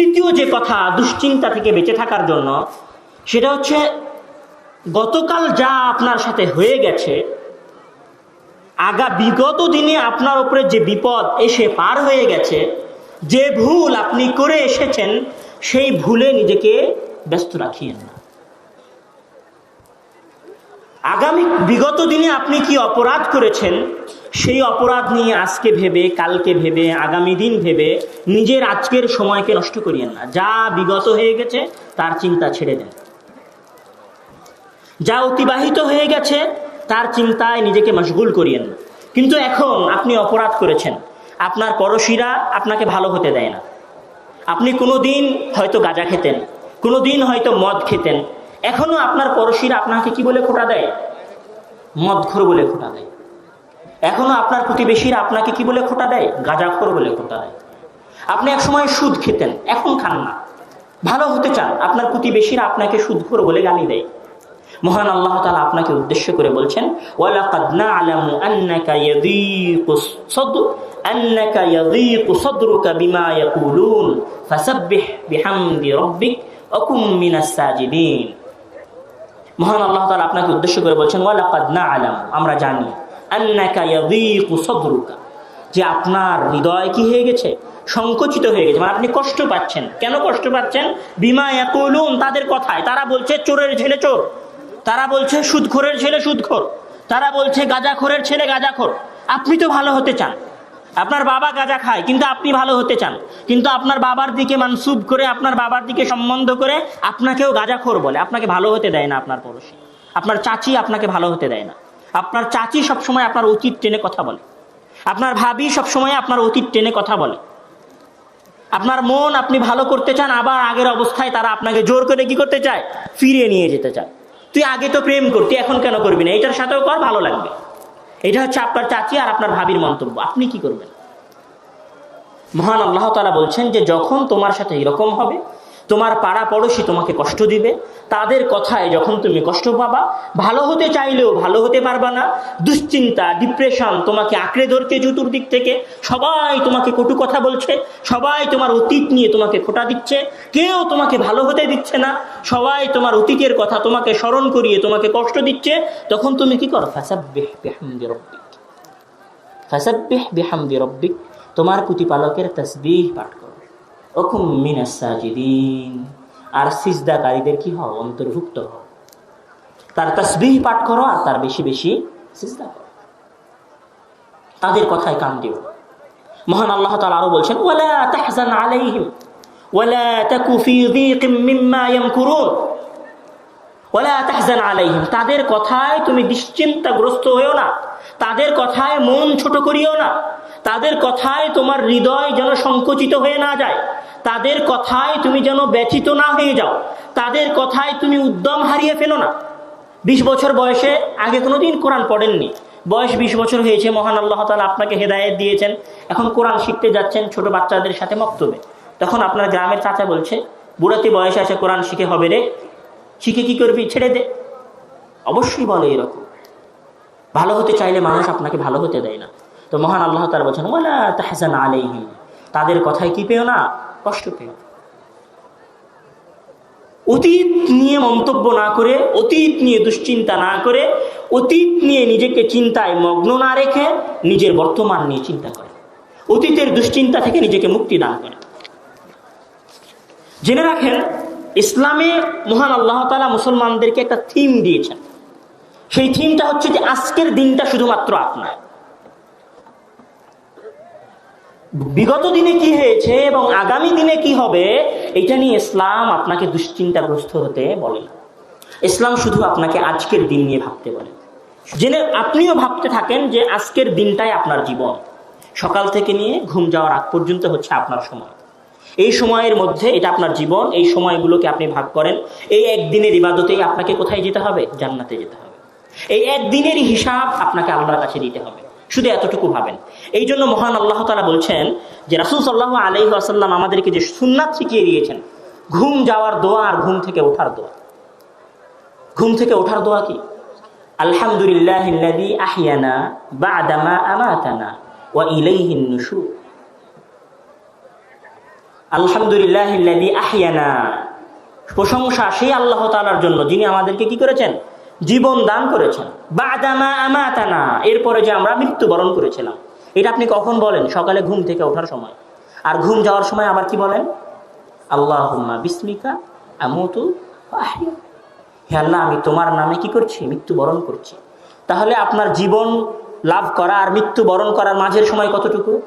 তৃতীয় যে কথা, দুশ্চিন্তা থেকে বেঁচে থাকার জন্য, সেটা হচ্ছে গতকাল যা আপনার সাথে হয়ে গেছে, আগা বিগত দিনে আপনার উপরে যে বিপদ এসে পার হয়ে গেছে, যে ভুল আপনি করে এসেছেন, সেই ভুলে নিজেকে ব্যস্ত রাখিয়েন না। আগামী বিগত দিনে আপনি কি অপরাধ করেছেন? সেই অপরাধ নিয়ে আজকে ভেবে, কালকে ভেবে, আগামী দিন ভেবে নিজের আজকের সময়কে নষ্ট করিয়েন না। যা বিগত হয়ে গেছে, তার চিন্তা ছেড়ে দেন। যা অতিবাহিত হয়ে গেছে, তার চিন্তায় নিজেকে মশগুল করিয়েন না। কিন্তু এখন আপনি অপরাধ করেছেন। আপনার পড়শিরা আপনাকে ভালো হতে দেয় না। আপনি কোনো দিন হয়তো গাঁজা খেতেন কোনো দিন হয়তো মদ খেতেন। এখনও আপনার পড়শিরা আপনাকে কি বলে খোটা দেয়? মদখোর বলে খোটা দেয়। এখনও আপনার প্রতিবেশীরা আপনাকে কি বলে খোটা দেয়? গাঁজাখোর বলে খোটা দেয়। আপনি এক সময় সুদ খেতেন, এখন খান না। ভালো হতে চান, আপনার প্রতিবেশীরা আপনাকে সুদখোর বলে গালি দেয়। মহান আল্লাহ তালা আপনাকে উদ্দেশ্য করে বলছেন মহান আল্লাহ তালা আপনাকে উদ্দেশ্য করে বলছেন, ওয়ালাকাদ না'লাম আমরা জানি। যে আপনার হৃদয় কি হয়ে গেছে? সংকুচিত হয়ে গেছে। মানে আপনি কষ্ট পাচ্ছেন। কেন কষ্ট পাচ্ছেন? বিমা ইয়াকুলুন, তাদের কথায়। তারা বলছে, চোরের ছেলে চোর। তারা বলছে, সুদখোরের ছেলে সুদখোর। তারা বলছে, গাঁজাখোরের ছেলে গাঁজাখোর। আপনি তো ভালো হতে চান। আপনার বাবা গাঁজা খায়, কিন্তু আপনি ভালো হতে চান। কিন্তু আপনার বাবার দিকে মানসুব করে, আপনার বাবার দিকে সম্বন্ধ করে আপনাকেও গাঁজাখোর বলে। আপনাকে ভালো হতে দেয় না আপনার পড়োশি। আপনার চাচি আপনাকে ভালো হতে দেয় না। আপনার চাচি সবসময় আপনার অতীত টেনে কথা বলে। আপনার ভাবি সবসময় আপনার অতীত টেনে কথা বলে। আপনার মন আপনি ভালো করতে চান, আবার আগের অবস্থায় তারা আপনাকে জোর করে কি করতে চায়? ফিরিয়ে নিয়ে যেতে চায়। তুই আগে তো প্রেম করতি, এখন কেন করবি না? এটার সাথেও কর, ভালো লাগবে। এটা হচ্ছে আপনার চাচি আর আপনার ভাবির মন্তব্য। আপনি কি করবেন? মহান আল্লাহ তালা বলছেন যে, যখন তোমার সাথে এরকম হবে তোমার পাড়া পড়োশি তোমাকে কষ্ট দিবে। তাদের কথায় যখন তুমি কষ্ট পাবা, ভালো হতে চাইলেও ভালো হতে পারবা না। দুশ্চিন্তা ডিপ্রেশন তোমাকে আঁকড়ে ধরছে চতুর্দিক থেকে। সবাই তোমাকে কটু কথা বলছে, সবাই তোমার অতীত নিয়ে তোমাকে খোটা দিচ্ছে। কেউ তোমাকে ভালো হতে দিচ্ছে না। সবাই তোমার অতীতের কথা তোমাকে স্মরণ করিয়ে তোমাকে কষ্ট দিচ্ছে। তখন তুমি কি করো? ফাসাব্বিহ বিহামদি রব্বিক। তোমার প্রতিপালকের তসবিহ পাঠ ওকুম আর সিজদাকারীদের কি হও অন্তর্ভুক্ত হও তার তসবিহ পাঠ করো আর তার বেশি বেশি সিজদা করো। তাদের কথায় কান দিও। মহান আল্লাহ তাআলা আরও ওয়ালা তাহজান আলাইহিম, ওয়ালা তাকু ফি মিম্মা ইয়ামকুরুন। ওয়ালা তাহজান আলাইহিম, তাদের কথায় তুমি দুশ্চিন্তাগ্রস্ত হয়েও না। তাদের কথায় মন ছোট করিও না। তাদের কথায় তোমার হৃদয় যেন সংকুচিত হয়ে না যায়। তাদের কথায় তুমি যেন ব্যথিত না হয়ে যাও। তাদের কথায় তুমি উদ্যম হারিয়ে ফেলো না। বিশ বছর বয়সে আগে কোনোদিন কোরআন পড়েননি। বয়স বিশ বছর হয়েছে, মহান আল্লাহ তালা আপনাকে হেদায়েত দিয়েছেন। এখন কোরআন শিখতে যাচ্ছেন ছোট বাচ্চাদের সাথে মক্তবে। তখন আপনার গ্রামের চাচা বলছে, বুড়াতে বয়সে আসে কোরআন শিখে হবে রে। শিখে কি করবি? ছেড়ে দে। অবশ্যই বলে এরকম। ভালো হতে চাইলে মানুষ আপনাকে ভালো হতে দেয় না। তো মহান আল্লাহ তার বলছেন তাদের কথায় কি পেও না? কষ্ট পেও অতীত নিয়ে মন্তব্য না করে, অতীত নিয়ে দুশ্চিন্তা না করে, অতীত নিয়ে নিজেকে চিন্তায় মগ্ন না রেখে নিজের বর্তমান নিয়ে চিন্তা করে। অতীতের দুশ্চিন্তা থেকে নিজেকে মুক্তি দান করে। জেনে রাখেন, ইসলামে মহান আল্লাহ তালা মুসলমানদেরকে একটা থিম দিয়েছেন। সেই থিমটা হচ্ছে যে আজকের দিনটা শুধুমাত্র আপনার। বিগত দিনে কি হয়েছে এবং আগামী দিনে কি হবে, এটা নিয়ে ইসলাম আপনাকে দুশ্চিন্তাগ্রস্ত হতে বলে না। ইসলাম শুধু আপনাকে আজকের দিন নিয়ে ভাবতে বলে। জেনে আপনিও ভাবতে থাকেন যে আজকের দিনটাই আপনার জীবন। সকাল থেকে নিয়ে ঘুম যাওয়ার আগ পর্যন্ত হচ্ছে আপনার সময়। এই সময়ের মধ্যে এটা আপনার জীবন, এই সময়গুলোকে আপনি ভাগ করেন। এই একদিনের ইবাদতেই আপনাকে কোথায় যেতে হবে? জান্নাতে যেতে হবে। এই একদিনেরই হিসাব আপনাকে আল্লাহর কাছে দিতে হবে। শুধু এতটুকু ভাবেন। এই জন্য মহান আল্লাহ তালা বলছেন যে রাসুল সাল্লাহ আলহি আসাল্লাম আমাদেরকে যে সুন্নাত শিখিয়ে দিয়েছেন, ঘুম যাওয়ার দোয়া আর ঘুম থেকে ওঠার দোয়া। ঘুম থেকে ওঠার দোয়া কি? আলহামদুলিল্লাহ আহিয়ানা বা আদামা আলহামদুলিল্লাহ আহিয়ানা। প্রশংসা সেই আল্লাহ তালার জন্য যিনি আমাদেরকে কি করেছেন? জীবন দান করেছেন। বাদামা আমাতানা, এরপরে যে আমরা মৃত্যুবরণ করেছিলাম। এটা আপনি কখন বলেন? সকালে ঘুম থেকে ওঠার সময়। আর ঘুম যাওয়ার সময় আবার কি বলেন? আল্লাহ বিস্মিকা আমতু হে আল্লাহ, আমি তোমার নামে কি করছি? মৃত্যুবরণ করছি। তাহলে আপনার জীবন লাভ করা আর মৃত্যুবরণ করার মাঝের সময় কতটুকু?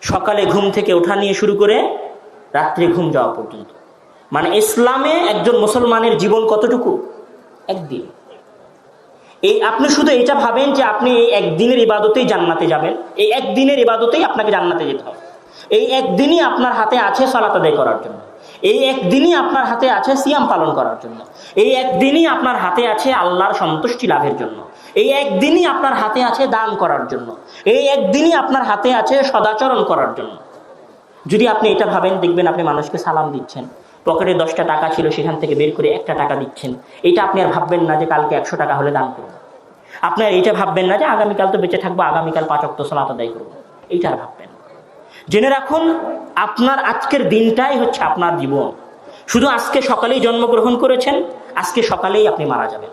সকালে ঘুম থেকে ওঠা নিয়ে শুরু করে রাত্রে ঘুম যাওয়া পর্যন্ত। মানে ইসলামে একজন মুসলমানের জীবন কতটুকু? একদিন। এই আপনি শুধু এটা ভাবেন যে আপনি এই একদিনের ইবাদতেই জান্নাতে যাবেন। এই একদিনের ইবাদতেই আপনাকে জান্নাতে যেতে হবে। এই একদিনই আপনার হাতে আছে সালাত আদায় করার জন্য। এই একদিনই আপনার হাতে আছে সিয়াম পালন করার জন্য। এই একদিনই আপনার হাতে আছে আল্লাহর সন্তুষ্টি লাভের জন্য। এই একদিনই আপনার হাতে আছে দান করার জন্য। এই একদিনই আপনার হাতে আছে সদাচরণ করার জন্য। যদি আপনি এটা ভাবেন, দেখবেন আপনি মানুষকে সালাম দিচ্ছেন। পকেটে দশটা টাকা ছিল, সেখান থেকে বের করে একটা টাকা দিচ্ছেন। এটা আপনি আর ভাববেন না যে কালকে একশো টাকা হলে দান করব। আপনার এটা ভাববেন না যে আগামীকাল তো বেঁচে থাকব, আগামীকাল পাঁচ অক্ট সালাত আদায় করব। এইটা আর ভাববেন জেনে রাখুন, আপনার আজকের দিনটাই হচ্ছে আপনার জীবন। শুধু আজকে সকালেই জন্মগ্রহণ করেছেন, আজকে সকালেই আপনি মারা যাবেন।